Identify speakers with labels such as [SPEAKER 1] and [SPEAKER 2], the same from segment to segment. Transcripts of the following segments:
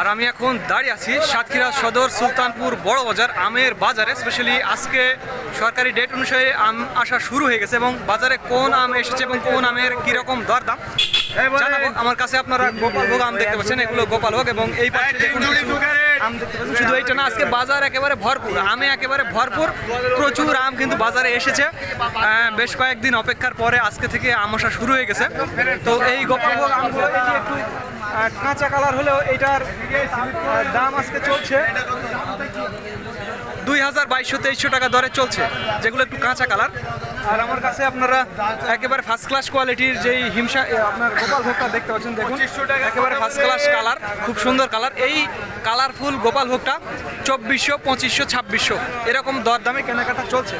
[SPEAKER 1] আর আমি এখন দাঁড়িয়ে আছি সাতক্ষীরা সদর সুলতানপুর বড় বাজার আমের বাজারে। স্পেশালি আজকে সরকারি ডেট অনুসারে আম আসা শুরু হয়ে গেছে এবং বাজারে কোন আম এসেছে এবং কোন আমের কীরকম দরদাম? দাম আমার কাছে আপনারা গোপাল ভোগ আম দেখতে পাচ্ছেন। এগুলো গোপাল ভোগ এবং এই পাশে দেখুন আম দেখতে শুধু এইটা না, আজকে বাজার একেবারে ভরপুর, আমে একেবারে ভরপুর, প্রচুর আম কিন্তু বাজারে এসেছে। বেশ কয়েকদিন অপেক্ষার পরে আজকে থেকে আম আসা শুরু হয়ে গেছে। তো এই গোপালভোগ আমগুলো একটু কাঁচা কালার হলেও এটার দাম আজকে চলছে দুই হাজার বাইশশো তেইশশো টাকা দরে চলছে, যেগুলো একটু কাঁচা কালার। আর আমার কাছে আপনারা একেবারে ফার্স্ট ক্লাস কোয়ালিটির যেই হিমসা আপনার গোপাল ভোগটা দেখতে পাচ্ছেন দেখুন। একেবারে ফার্স্ট ক্লাস কালার খুব সুন্দর কালার এই কালারফুল গোপাল ভোগটা চব্বিশশো পঁচিশশো ছাব্বিশশো এরকম দরদামে কেনাকাটা চলছে।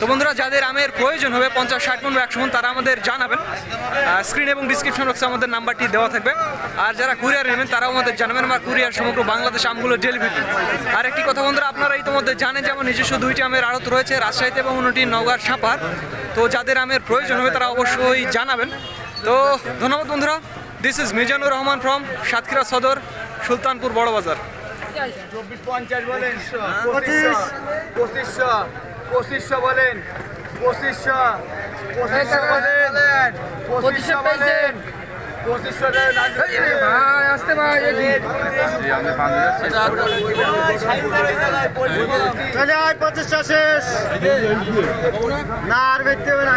[SPEAKER 1] তো বন্ধুরা, যাদের আমের প্রয়োজন হবে, পঞ্চাশ, ষাট মন বা একশো মন, তারা আমাদের জানাবেন। স্ক্রিন এবং ডিসক্রিপশন বক্সে আমাদের নাম্বারটি দেওয়া থাকবে। আর যারা কুরিয়ার নেবেন, তারাও আমাদের জানাবেন। আমার কুরিয়ার সমগ্র বাংলাদেশ আমগুলো ডেলিভারি আর একটি কথা বন্ধুরা আপনারা ইতিমধ্যে জানেন যে আমার নিজস্ব দুইটি আমের আড়ত রয়েছে, রাজশাহীতে এবং অন্যটি নওগাঁর সাপার। তো যাদের আমের প্রয়োজন হবে, তারা অবশ্যই জানাবেন। তো ধন্যবাদ বন্ধুরা। This is Mizanur Rahman from Satkhira Sadar, Sultanpur বড় বাজার
[SPEAKER 2] চব্বিশ পঞ্চাশ বলেন পঁচিশশো বলেন পঁচিশশো পঁচিশশো বলেন পঁচিশশো বলেন পঁচিশশো ভাই আসতে ভাই পঁচিশশো শেষ। না আর বেচতে হবে না